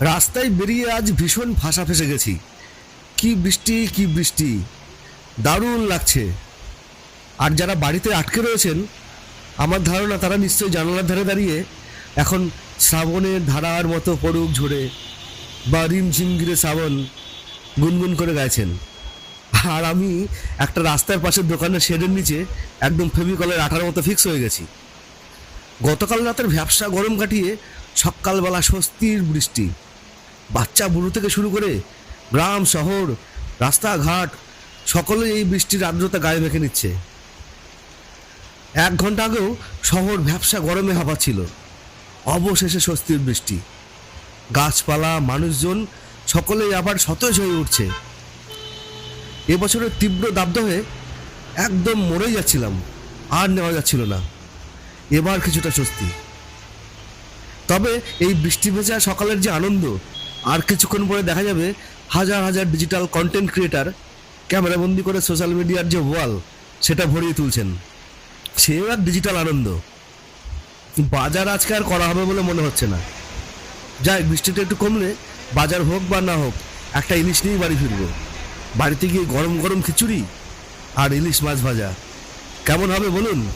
রাস্তায় বেরিয়ে আজ ভীষণ ফাঁসা ফেসে গেছি। কি বৃষ্টি কি বৃষ্টি। দারুণ লাগছে। আর যারা বাড়িতে আটকে রয়েছেন, আমার ধারণা তারা নিশ্চয়ই জানালার ধারে দাঁড়িয়ে এখন শ্রাবণের ধারার মতো পড়ুক ঝরে বা রিমঝিম গিরে শ্রাবণ গুনগুন করে গাইছেন। আর আমি একটা রাস্তার পাশের দোকানের শেডের নিচে একদম ফেভিকলের আঠার মতো ফিক্স হয়ে গেছি। গতকাল রাতের ভ্যাবসা গরম কাটিয়ে সকালবেলা স্বস্তির বৃষ্টি। বাচ্চা বুড়ো থেকে শুরু করে গ্রাম, শহর, রাস্তাঘাট সকলে এই বৃষ্টির আর্দ্রতা গায়ে মেখে নিচ্ছে। এক ঘণ্টা আগেও শহর ভ্যাবসা গরমে হাঁপাচ্ছিল অবশেষে স্বস্তির বৃষ্টি। গাছপালা, মানুষজন, সকলেই আবার সতেজ হয়ে উঠছে। এবছরের তীব্র দাবদাহে একদম মরেই যাচ্ছিলাম, আর নেওয়া যাচ্ছিল না। এবার কিছুটা স্বস্তি। তবে এই বৃষ্টি ভেজা সকালের যে আনন্দ আর কিছুক্ষণ পরে দেখা যাবে হাজার হাজার ডিজিটাল কন্টেন্ট ক্রিয়েটার ক্যামেরাবন্দি করে সোশ্যাল মিডিয়ার যে ওয়াল সেটা ভরিয়ে তুলছেন। সেও এক ডিজিটাল আনন্দ। বাজার আজকে আর করা হবে বলে মনে হচ্ছে না। যাই, বৃষ্টিটা একটু কমলে বাজার হোক বা না হোক, একটা ইলিশ নিয়েই বাড়ি ফিরবো। বাড়িতে গিয়ে গরম গরম খিচুড়ি আর ইলিশ মাছ ভাজা। কেমন হবে বলুন?